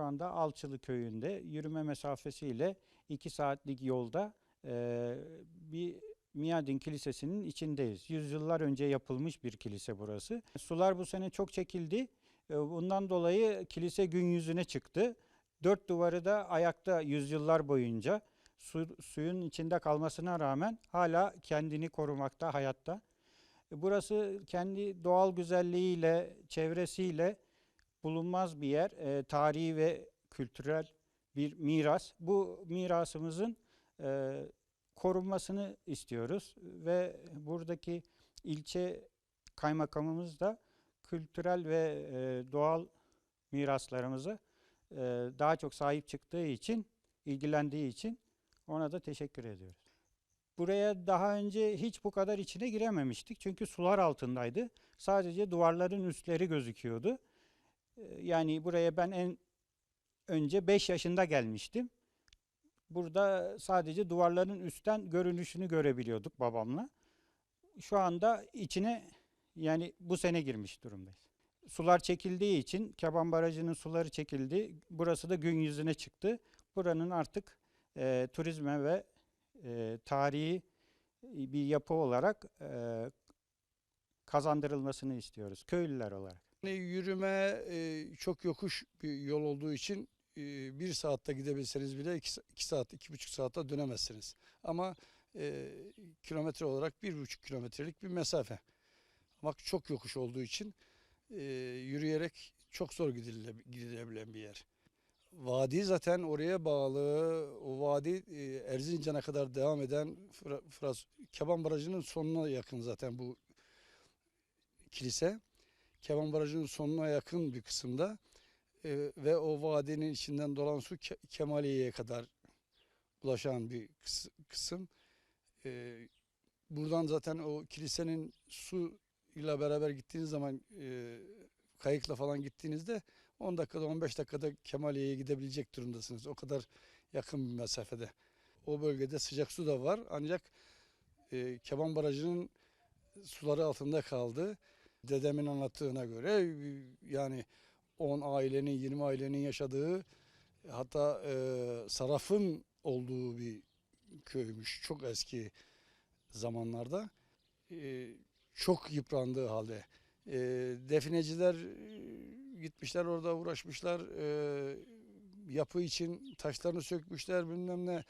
şu anda Alçılı köyünde yürüme mesafesiyle 2 saatlik yolda e, bir Miyadin Kilisesi'nin içindeyiz. Yüzyıllar önce yapılmış bir kilise burası. Sular bu sene çok çekildi. Bundan dolayı kilise gün yüzüne çıktı. Dört duvarı da ayakta yüzyıllar boyunca su, suyun içinde kalmasına rağmen hala kendini korumakta, hayatta. Burası kendi doğal güzelliğiyle, çevresiyle bulunmaz bir yer. E, tarihi ve kültürel bir miras. Bu mirasımızın e, korunmasını istiyoruz ve buradaki ilçe kaymakamımız da kültürel ve e, doğal miraslarımızı e, daha çok sahip çıktığı için, ilgilendiği için ona da teşekkür ediyoruz. Buraya daha önce hiç bu kadar içine girememiştik çünkü sular altındaydı. Sadece duvarların üstleri gözüküyordu. E, Yani buraya ben en önce 5 yaşında gelmiştim. Burada sadece duvarların üstten görünüşünü görebiliyorduk babamla. Şu anda içine yani bu sene girmiş durumdayız. Sular çekildiği için Keban Barajı'nın suları çekildi. Burası da gün yüzüne çıktı. Buranın artık e, turizme ve e, tarihi bir yapı olarak e, kazandırılmasını istiyoruz köylüler olarak. Yürüme e, çok yokuş bir yol olduğu için e, bir saatte gidebilseniz bile iki, sa- iki saat, iki buçuk saatte dönemezsiniz. Ama e, kilometre olarak bir buçuk kilometrelik bir mesafe. Ama çok yokuş olduğu için e, yürüyerek çok zor gidile- gidilebilen bir yer. Vadi zaten oraya bağlı. O vadi e, Erzincan'a kadar devam eden Fras, Keban Barajı'nın sonuna yakın zaten bu kilise. Keban Barajı'nın sonuna yakın bir kısımda e, ve o vadinin içinden dolan su Ke- Kemaliye'ye kadar ulaşan bir kıs- kısım. E, buradan zaten o kilisenin su ile beraber gittiğiniz zaman e, kayıkla falan gittiğinizde 10 dakikada 15 dakikada Kemaliye'ye gidebilecek durumdasınız. O kadar yakın bir mesafede. O bölgede sıcak su da var ancak e, Keban Barajı'nın suları altında kaldı dedemin anlattığına göre e, yani 10 ailenin 20 ailenin yaşadığı hatta e, sarafın olduğu bir köymüş çok eski zamanlarda. E, çok yıprandığı halde. E, defineciler e, gitmişler orada uğraşmışlar e, yapı için taşlarını sökmüşler bilmem ne